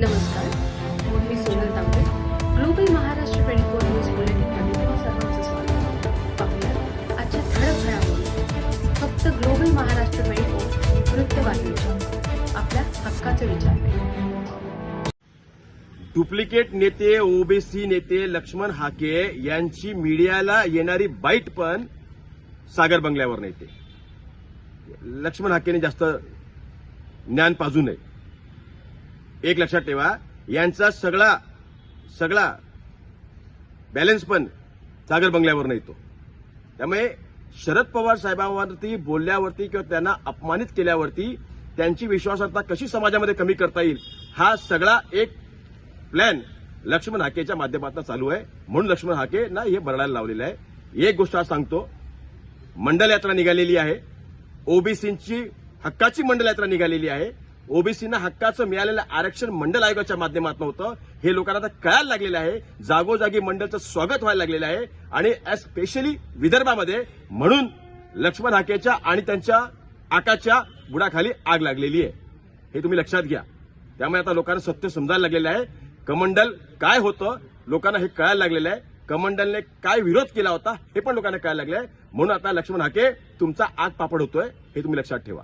नमस्कार मी Sonal Tambe global Maharashtra twenty four news बुलेटिनमध्ये तुम्हा सर्वांचं स्वागत पाहूया आजच्या ठळक घडामोडी. फक्त ग्लोबल महाराष्ट्र ट्वेंटी फोर वृत्तवाहिनीच्या आपल्या हक्काचे विचार डुप्लिकेट नेते ओबीसी नेते लक्ष्मण हाके यांची मीडियाला येणारी बाईट पण सागर बंगल्यावर नेते. लक्ष्मण हाकेने जास्त ज्ञान पाजू नये. एक लक्षात ठेवा यांचा सगळा सगळा बॅलन्स पण सागर बंगल्यावरनं येतो. त्यामुळे शरद पवार साहेबांवरती बोलल्यावरती किंवा त्यांना अपमानित केल्यावरती त्यांची विश्वासार्हता कशी समाजामध्ये कमी करता येईल हा सगळा एक प्लॅन लक्ष्मण हाकेच्या माध्यमातून चालू आहे. म्हणून लक्ष्मण हाके ना हे बरडायला लावलेलं आहे. एक गोष्ट आज सांगतो मंडल यात्रा निघालेली आहे. ओबीसींची हक्काची मंडल यात्रा निघालेली आहे. ओबीसीना हक्काचं मिळालेलं आरक्षण मंडल आयोगाच्या माध्यमातून होतं. हे लोकांना आता कळायला लागलेलं आहे. जागोजागी मंडलचं स्वागत व्हायला लागलेलं आहे. आणि स्पेशली विदर्भामध्ये म्हणून लक्ष्मण हाकेच्या आणि त्यांच्या आकाच्या बुडाखाली आग लागलेली आहे. हे तुम्ही लक्षात घ्या. त्यामुळे आता लोकांना सत्य समजायला लागलेलं आहे. कमंडल काय होतं लोकांना हे कळायला लागलेलं आहे. कमंडलने काय विरोध केला होता हे पण लोकांना कळायला लागलं आहे म्हणून आता लक्ष्मण हाके तुमचा आग पापड होतोय हे तुम्ही लक्षात ठेवा.